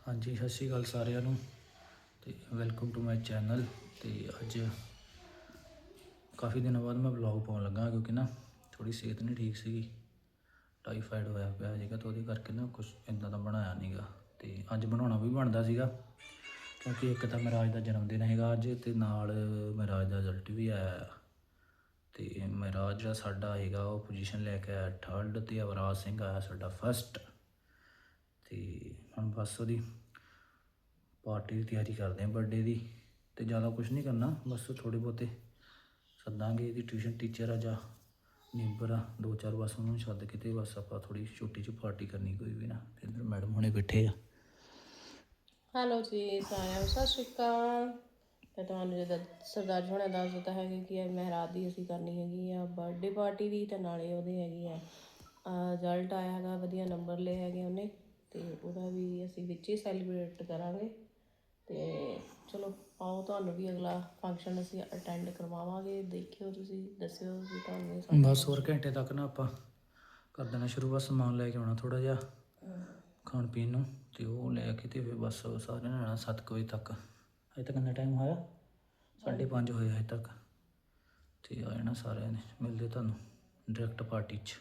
ਹਾਂਜੀ, ਸਤਿ ਸ਼੍ਰੀ ਅਕਾਲ ਸਾਰਿਆਂ ਨੂੰ ਤੇ ਵੈਲਕਮ ਟੂ ਮਾਈ ਚੈਨਲ ਤੇ ਅੱਜ ਕਾਫੀ ਦਿਨਾਂ ਬਾਅਦ ਮੈਂ ਵਲੌਗ ਪਾਉਣ ਲੱਗਾ ਕਿਉਂਕਿ ਨਾ ਥੋੜੀ ਸਿਹਤ ਨਹੀਂ ਠੀਕ ਸੀਗੀ ਟਾਈਫਾਈਡ ਹੋਇਆ ਪਿਆ ਸੀਗਾ ਤਾਂ ਉਹਦੇ ਕਰਕੇ ਨਾ ਕੁਝ ਇਦਾਂ ਦਾ ਬਣਾਇਆ ਨਹੀਂਗਾ ਤੇ ਅੱਜ ਬਣਾਉਣਾ ਵੀ ਬਣਦਾ ਸੀਗਾ ਕਿਉਂਕਿ ਇੱਕ ਤਾਂ ਮਹਾਰਾਜ ਦਾ ਜਨਮ ਦਿਨ ਹੈਗਾ ਅੱਜ ਤੇ ਨਾਲ ਮਹਾਰਾਜ ਦਾ ਰਿਜ਼ਲਟ ਵੀ ਆਇਆ ਆ ਤੇ ਮਹਾਰਾਜ ਜਿਹੜਾ ਸਾਡਾ ਹੈਗਾ ਉਹ ਪੋਜੀਸ਼ਨ ਲੈ ਕੇ ਆਇਆ ਥਰਡ ਤੇ ਅਵਰਾਜ ਸਿੰਘ ਆਇਆ ਸਾਡਾ ਫਸਟ ਤੇ ਹੁਣ ਬਸ ਉਹਦੀ ਪਾਰਟੀ ਦੀ ਤਿਆਰੀ ਕਰਦੇ ਹਾਂ ਬਰਥਡੇ ਦੀ ਤੇ ਜ਼ਿਆਦਾ ਕੁਝ ਨਹੀਂ ਕਰਨਾ, ਬਸ ਥੋੜੇ ਬਹੁਤੇ ਸੱਦਾਂਗੇ ਇਹਦੀ ਟਿਊਸ਼ਨ ਟੀਚਰ ਆ ਜਾਂ ਨਿੰਬਰ ਆ, ਦੋ ਚਾਰ ਬਸ ਉਹਨੂੰ ਸੱਦ ਕੇ ਤੇ ਬਸ ਆਪਾਂ ਥੋੜੀ ਛੋਟੀ ਜਿਹੀ ਪਾਰਟੀ ਕਰਨੀ ਕੋਈ ਵੀ ਨਾ, ਤੇ ਇੱਧਰ ਮੈਡਮ ਹੁਣੇ ਬੈਠੇ ਆ। ਹੈਲੋ ਜੀ, ਸਾਰਿਆਂ ਨੂੰ ਸਤਿ ਸ਼੍ਰੀ ਅਕਾਲ। ਮੈਂ ਤੁਹਾਨੂੰ ਜਿਹਦਾ ਸਰਦਾਰ ਜੀ ਹੁਣੇ ਦੱਸ ਦਿੱਤਾ ਹੈ ਕਿ ਅੱਜ ਮਹਿਰਾਜ ਦੀ ਅਸੀਂ ਕਰਨੀ ਹੈਗੀ ਆ ਬਰਥਡੇ ਪਾਰਟੀ ਵੀ ਤੇ ਨਾਲੇ ਉਹਦੇ ਹੈਗੀ ਆ ਰਿਜ਼ਲਟ ਆਇਆ ਹੈਗਾ, ਵਧੀਆ ਨੰਬਰ ਲਏ ਹੈਗੇ ਉਹਨੇ। ਤੇ ਉਹਦਾ ਵੀ ਅਸੀਂ ਵਿੱਚ ਹੀ ਸੈਲੀਬ੍ਰੇਟ ਕਰਾਂਗੇ। ਤੇ ਚਲੋ, ਆਓ ਤੁਹਾਨੂੰ ਵੀ ਅਗਲਾ ਫੰਕਸ਼ਨ ਅਸੀਂ ਅਟੈਂਡ ਕਰਵਾਵਾਂਗੇ। ਦੇਖਿਓ ਤੁਸੀਂ, ਦੱਸਿਓ ਵੀ ਤੁਹਾਨੂੰ ਇਹ ਬਸ ਹੋਰ ਘੰਟੇ ਤੱਕ ਨਾ ਆਪਾਂ ਕਰ ਦੇਣਾ ਸ਼ੁਰੂ। ਬਸ ਸਮਾਨ ਲੈ ਕੇ ਆਉਣਾ ਥੋੜਾ ਜਿਹਾ, ਖਾਣ ਪੀਣ ਨੂੰ ਤੇ ਉਹ ਲੈ ਕੇ ਤੇ ਫਿਰ ਬਸ ਸਾਰਿਆਂ ਨੇ ਆਉਣਾ ਸੱਤ ਕੁ ਵਜੇ ਤੱਕ। ਅਜੇ ਤੱਕ ਕਿੰਨਾ ਟਾਈਮ ਹੋਇਆ? 5:30 ਹੋਇਆ ਅਜੇ ਤੱਕ। ਤੇ ਆ ਜਾਣਾ ਸਾਰਿਆਂ ਨੇ, ਮਿਲਦੇ ਤੁਹਾਨੂੰ ਡਾਇਰੈਕਟ ਪਾਰਟੀ 'ਚ।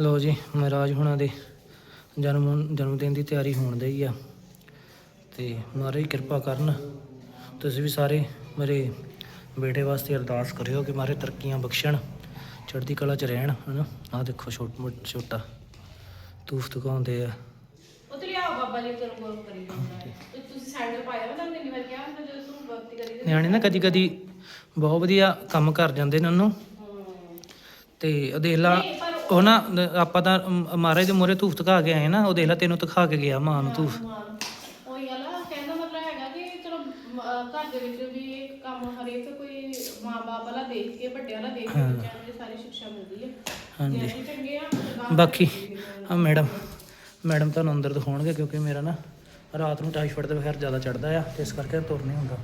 ਲੋ ਜੀ ਮਹਾਰਾਜ ਹੁਣਾਂ ਦੇ ਜਨਮ ਜਨਮ ਦਿਨ ਦੀ ਤਿਆਰੀ ਹੋਣ ਦੀ ਆ। ਤੇ ਮਹਾਰਾਜ ਕਿਰਪਾ ਕਰਨ ਤੁਸੀਂ ਵੀ ਸਾਰੇ ਮੇਰੇ ਬੇਟੇ ਵਾਸਤੇ ਅਰਦਾਸ ਕਰਿਓ ਕਿ ਮਾਰੇ ਤਰੱਕੀਆਂ ਬਖਸ਼ਣ ਚੜ੍ਹਦੀ ਕਲਾ 'ਚ ਰਹਿਣ ਹਨਾ? ਆਹ ਦੇਖੋ ਛੋਟ ਮੋਟ ਛੋਟਾ ਤੂਫ ਤਕਾਉਂਦੇ ਆ। ਉਹ ਤੇ ਲਿਆਓ ਬਾਬਾ ਜੀ ਚਲੋ ਗੋਲ ਕਰੀ ਜਾਂਦਾ ਹੈ ਤੇ ਤੁਸੀਂ ਸੈਂਡਲ ਪਾਇਆ ਵਾ ਤਾਂ ਕਿੰਨੀ ਵਾਰ ਕਿਹਾ ਹੁੰਦਾ ਜਦੋਂ ਤੂੰ ਭਗਤੀ ਕਰੀ ਨਿਆਣੇ ਨਾ ਕਦੀ ਕਦੀ ਬਹੁਤ ਵਧੀਆ ਕੰਮ ਕਰ ਜਾਂਦੇ ਨੇ ਉਹਨੂੰ। ਤੇ ਉਹ ਦੇਖ ਲਾ ਉਹ ਨਾ ਨ- ਆਪਾਂ ਤਾਂ ਮ- ਮਹਾਰਾਜ ਦੇ ਮੂਹਰੇ ਧੂਫ ਤਕਾ ਕੇ ਆਏ ਨਾ ਉਹ ਦੇਖ ਲਾ ਤੈਨੂੰ ਤਖਾ ਕੇ ਗਿਆ ਮਾਂ ਨੂੰ ਧੂਫ। ਉਹੀ ਗੱਲ ਆ ਕਹਿੰਦਾ ਮਤਲਬ ਹੈਗਾ ਕਿ ਚਲੋ ਮ- ਅਹ ਘਰ ਦੇ ਵਿੱਚ ਵੀ ਇਹ ਕੰਮ ਹਰੇਕ ਕੋਈ ਮਾਂ-ਬਾਪ ਵਾਲਾ ਦੇਖ ਕੇ ਵੱਡਿਆਂ ਵਾਲਾ ਦੇਖ ਕੇ ਬੱਚਿਆਂ ਨੂੰ ਇਹ ਸਾਰੀ ਸਿੱਖਿਆ ਮਿਲਦੀ ਹੈ ਹਾਂਜੀ। ਜੇ ਅਸੀਂ ਚੰਗੇ ਆ ਤਾਂ ਗਾਂਹ ਬਾਕੀ ਆ। ਮੈਡਮ ਮੈਡਮ ਤੁਹਾਨੂੰ ਅੰਦਰ ਦਿਖਾਉਣਗੇ ਕਿਉਂਕਿ ਮੇਰਾ ਨਾ ਰਾਤ ਨੂੰ ਟਾਈਫਾਇਡ ਦੇ ਬਖੈਰ ਜ਼ਿਆਦਾ ਚੜਦਾ ਆ ਤੇ ਇਸ ਕਰਕੇ ਤੁਰ ਨਹੀਂ ਹੁੰਦਾ।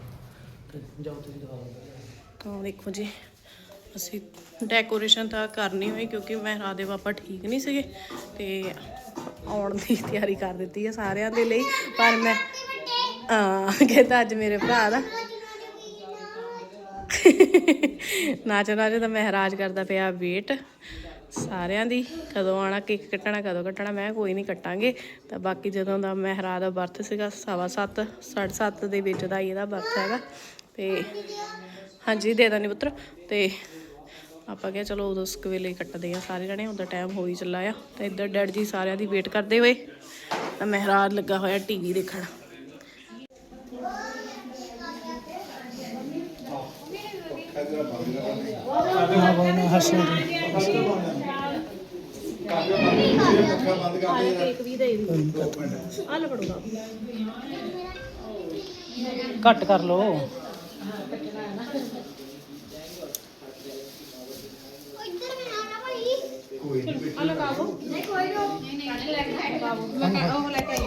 ਤੇ ਜਾਓ ਤੁਸੀਂ ਦਿਖਾਓ। ਤਾਂ ਦੇਖੋ ਜੀ ਅਸੀਂ ਡੈਕੋਰੇਸ਼ਨ ਤਾਂ ਕਰਨੀ ਹੋਈ ਕਿਉਂਕਿ ਮਹਿਰਾ ਦੇ ਪਾਪਾ ਠੀਕ ਨਹੀਂ ਸੀਗੇ ਤੇ ਆਉਣ ਦੀ ਤਿਆਰੀ ਕਰ ਦਿੱਤੀ ਹੈ ਸਾਰਿਆਂ ਦੇ ਲਈ, ਪਰ ਮੈਂ ਕਹਿੰਦਾ ਅੱਜ ਮੇਰੇ ਭਰਾ ਦਾ ਨਾਚ ਨਾਚ ਦਾ ਮਹਿਰਾਜ ਕਰਦਾ ਪਿਆ ਵੇਟ ਸਾਰਿਆਂ ਦੀ, ਕਦੋਂ ਆਣਾ ਕੇਕ ਕੱਟਣਾ, ਕਦੋਂ ਕੱਟਣਾ, ਮੈਂ ਕੋਈ ਨਹੀਂ ਕੱਟਾਂਗੇ। ਤਾਂ ਬਾਕੀ ਜਦੋਂ ਦਾ ਮਹਿਰਾ ਦਾ ਬਰਥ ਸੀਗਾ, ਸਵਾ ਸੱਤ, ਸਾਢੇ ਸੱਤ ਦੇ ਵਿੱਚ ਦਾ ਹੀ ਇਹਦਾ ਬਰਥ ਹੈਗਾ। ਤੇ ਹਾਂਜੀ, ਦੇ ਦਾਂਗੇ ਪੁੱਤਰ, ਤੇ ਆਪਾਂ ਕਿਹਾ ਚਲੋ ਉਦੋਂ ਉਸ ਵੇਲੇ ਕੱਟਦੇ ਆ ਸਾਰੇ ਜਣੇ, ਉਦੋਂ ਟਾਈਮ ਹੋ ਹੀ ਚੱਲਾ ਆ। ਤੇ ਇੱਧਰ ਡੈਡ ਜੀ ਸਾਰਿਆਂ ਦੀ ਵੇਟ ਕਰਦੇ ਹੋਏ, ਤਾਂ ਮਹਿਰਾਜ ਲੱਗਾ ਹੋਇਆ ਟੀਵੀ ਦੇਖਣ। ਕੇਕ ਵੀ ਦੇ ਘੱਟ ਕਰ ਲੋ అలా బాబు నేను లెక్క బాబు లెక్క లెక్క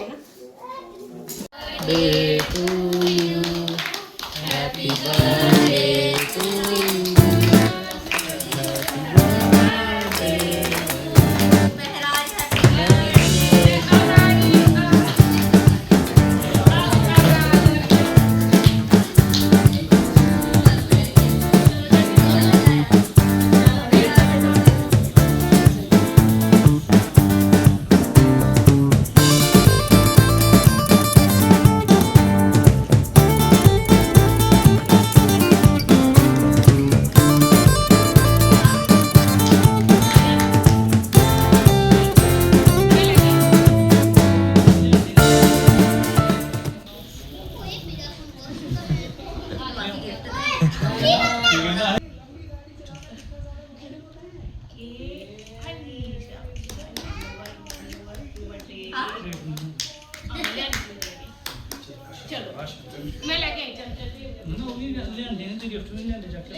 ਮੈਂ ਲੈ ਕੇ ਆਈ ਚੱਲ ਚੱਲ ਉਹ ਵੀ ਲਿਆਂਦੇ ਨੇ ਤੇ ਗਿਫਟ ਵੀ ਲਿਆਂਦੇ ਜਾ ਕੇ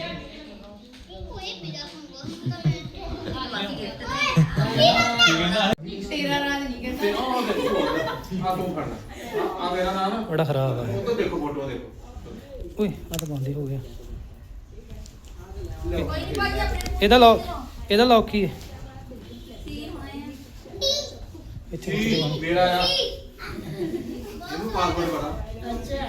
ਤੇਰਾ ਰਾਜ ਨਹੀਂ ਕਰਦਾ ਆ ਤੂੰ ਫੜਨਾ ਆ ਮੇਰਾ ਨਾਮ ਬੜਾ ਖਰਾਬ ਆ ਉਹ ਤੋਂ ਦੇਖੋ ਫੋਟੋ ਦੇਖੋ ਓਏ ਆ ਤਾਂ ਬੰਦ ਹੋ ਗਿਆ। ਇਹਦਾ ਲੌਕ ਇਹਦਾ ਲੌਕ ਕੀ ਹੈ। ਇੱਥੇ ਬਣਾ ਮੇਰਾ ਆ। ਇਹਨੂੰ ਪਾਸਵਰਡ ਪਤਾ ਅੱਛਾ।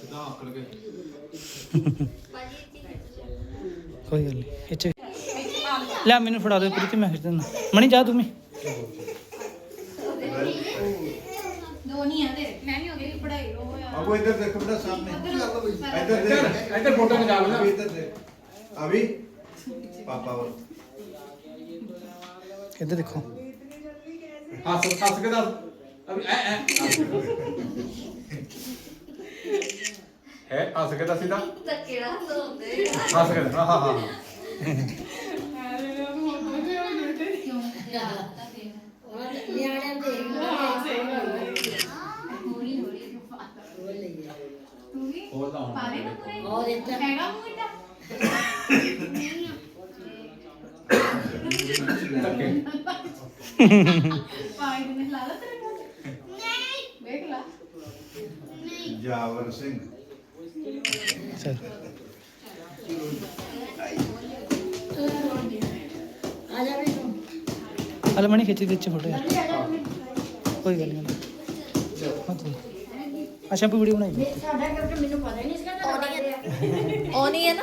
ਸਿੱਧਾ ਆਕੜ ਕੇ ਕੋਈ ਗੱਲ ਨਹੀਂ ਇੱਥੇ ਲੈ ਮੈਨੂੰ ਫੜਾ ਦੇ ਪ੍ਰੀਤੀ ਮੈਂ ਖਿੱਚ ਦਿੰਦਾ। ਮਣੀ ਜਾ ਤੂੰ ਵੀ। ਦੋ। ਨਹੀਂ ਆ ਤੇਰੇ ਮੈਂ ਵੀ ਉਹਦੀ ਪੜਾਈ ਉਹ ਆ। ਅਬੋ ਇੱਧਰ ਦੇਖ ਬੇਟਾ ਸਾਹਮਣੇ। ਇੱਧਰ ਦੇਖ। ਇੱਧਰ ਫੋਟੋ ਖਿਚਾ ਲੈਣਾ ਇੱਧਰ ਦੇਖ। ਅਭੀ ਪਾਪਾ ਵੱਲ। ਇੱਧਰ ਦੇਖੋ ਹੱਸ ਹੱਸ ਕੇ ਦੱਸ ਅਭੀ ਐ ਐ ਹੈ ਹੱਸ ਕੇ ਦੱਸ ਸਿੱਧਾ ਕਿਹੜਾ ਹੁੰਦੇ ਹੱਸ ਕੇ ਹਾਂ ਹਾਂ ਹਾਂ ਨਿਆਣਿਆਂ ਦੇ ਹਾਂ ਸਹੀ ਗੱਲ ਹੈ ਹੋਣੀ ਹੋਣੀ ਤੂੰ ਵੀ ਹੋਰ ਤਾਂ ਹੁਣ ਪਾਵੇ ਨਾ ਪੂਰੇ ਹੋਰ ਇੱਥੇ ਹੈਗਾ ਮੂੰਹ ਇੱਡਾ ਧੱਕੇ ਪਾਈ ਨੇ ਲਾ ਲਾ ਤੇਰੇ ਕੋਲ ਨਹੀਂ ਵੇਖ ਲਾ ਜਾਵਰ ਸਿੰਘ। ਚਲ ਆ ਜਾ ਵੀ ਤੂੰ ਹਲ ਮਣੀ ਖਿੱਚ ਦੇ ਵਿੱਚ ਫੋਟੋ ਯਾਰ। ਕੋਈ ਗੱਲ ਨਹੀਂ। ਅੱਛਾ ਵੀ ਵੀਡੀਓ ਬਣਾਈ। ਸਾਡਾ ਗਿਫਟ ਮੈਨੂੰ ਪਤਾ ਹੀ ਨਹੀਂ ਸੀਗਾ ਤੁਹਾਡਾ ਆਉਣੀ ਹੈ। ਨਾ?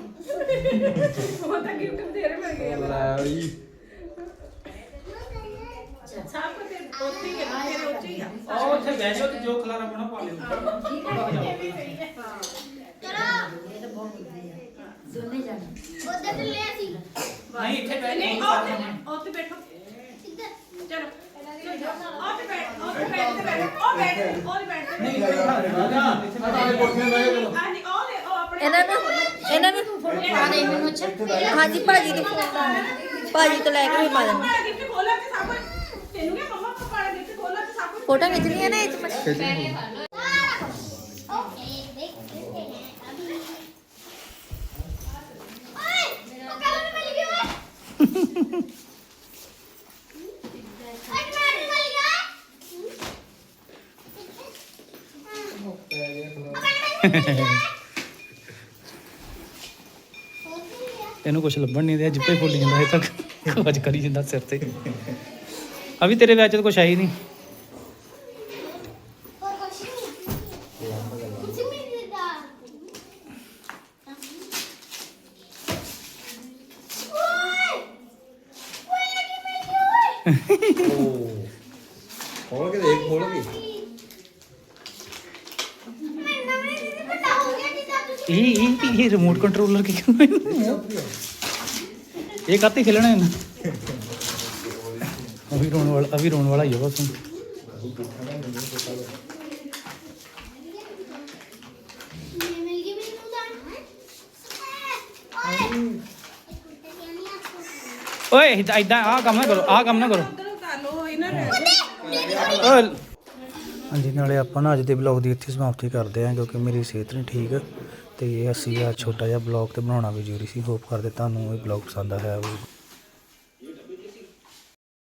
ਥੋੜੇ ਦੋਨੋਂ ਅੱਧੇ ਕਰ ਲੈਂਦੇ ਹੱਸ ਅਭੀ ਹੱਸ ਹੱਸ ਕੇ ਦੱਸ ਉਹ ਤਾਂ ਗਿਫਟ ਬਥੇਰੇ ਮਿਲ ਗਏ ਲੈ ਬਈ ਸਭ ਕੁਝ ਉੱਥੇ ਹੀ ਹੈ ਮੇਰੇ ਉੱਥੇ ਹੀ ਆ ਉਹ ਉੱਥੇ ਬਹਿ ਜਾਓ ਤੇ ਜੋ ਖਲਾਰਾ ਬਣਾ ਪਾ ਲਿਓ ਇਹ ਤਾਂ ਬਹੁਤ ਵਧੀਆ ਦੋਨੇ ਜਾਣੇ ਨਹੀਂ ਇੱਥੇ ਬਹਿ ਨਹੀਂ ਉੱਥੇ ਉੱਥੇ ਬੈਠੋ ਚਲੋ ਉੱਥੇ ਬੈਠ ਉੱਥੇ ਬੈਠ ਤੇ ਇਹਨਾਂ ਨੂੰ ਇਹਨਾਂ ਨੂੰ। ਪਾ ਦੇ ਮੈਨੂੰ ਅੱਛਾ ਹਾਂਜੀ ਭਾਜੀ ਦੇ ਭਾਜੀ ਤੋਂ ਲੈ ਕੇ ਵੀ ਪਾ ਦਿੰਦੇ ਗਿਫਟ ਖੋਲਾ ਤੇ ਸਭ ਤੈਨੂੰ ਕੀ ਮੰਮਾ ਪਾਪਾ ਨੇ ਗਿਫਟ ਖੋਲਾ ਤੇ ਸਭ ਫੋਟੋ ਖਿੱਚਣੀ ਹੈ ਨਾ ਇਹ 'ਚ ਪਹਿਲੇ ਕਰ ਲਓ ਇਹਨੂੰ ਕੁਝ ਲੱਭਣ ਨਹੀਂ ਰਿਹਾ ਜਿੱਪੇ ਫੁੱਲ ਜਾਂਦਾ ਹੈ ਤੱਕ। ਕੁਝ ਕਰੀ ਜਾਂਦਾ ਸਿਰ ਤੇ। ਅਭੀ ਤੇਰੇ ਵਿਆਹ ਚ ਤਾਂ ਕੁਝ ਹੈ ਹੀ ਨਹੀਂ। ਖੋਲ ਕੇ ਦੇਖ, ਖੋਲ ਕੇ। ਇਹ ਇਹ ਇਹ ਰਿਮੋਟ ਕੰਟਰੋਲਰ ਕੀ ਕਹਿੰਦੇ ਇਹ ਕਾਤੇ ਖੇਲਣਾ ਇਹਨੂੰ? ਅਭੀ ਰੋਣ ਵਾਲਾ, ਅਭੀ ਰੋਣ ਵਾਲਾ ਹੀ ਆ ਬਸ ਓਏ, ਇਦਾਂ ਇਦਾਂ, ਆਹ ਕੰਮ ਨਾ ਕਰੋ, ਆਹ ਕੰਮ ਨਾ ਕਰੋ। ਹਾਂਜੀ, ਨਾਲੇ ਆਪਾਂ ਨਾ ਅੱਜ ਦੇ ਬਲੌਗ ਦੀ ਇੱਥੇ ਸਮਾਪਤੀ ਕਰਦੇ ਹਾਂ ਕਿਉਂਕਿ ਮੇਰੀ ਸਿਹਤ ਨਹੀਂ ਠੀਕ। ਤੇ ਅਸੀਂ ਆ ਛੋਟਾ ਜਿਹਾ ਬਲੌਗ ਤੇ ਬਣਾਉਣਾ ਵੀ ਜ਼ਰੂਰੀ ਸੀ। ਹੋਪ ਕਰਦੇ ਤੁਹਾਨੂੰ ਇਹ ਬਲੌਗ ਪਸੰਦ ਆਇਆ ਹੋਵੇ।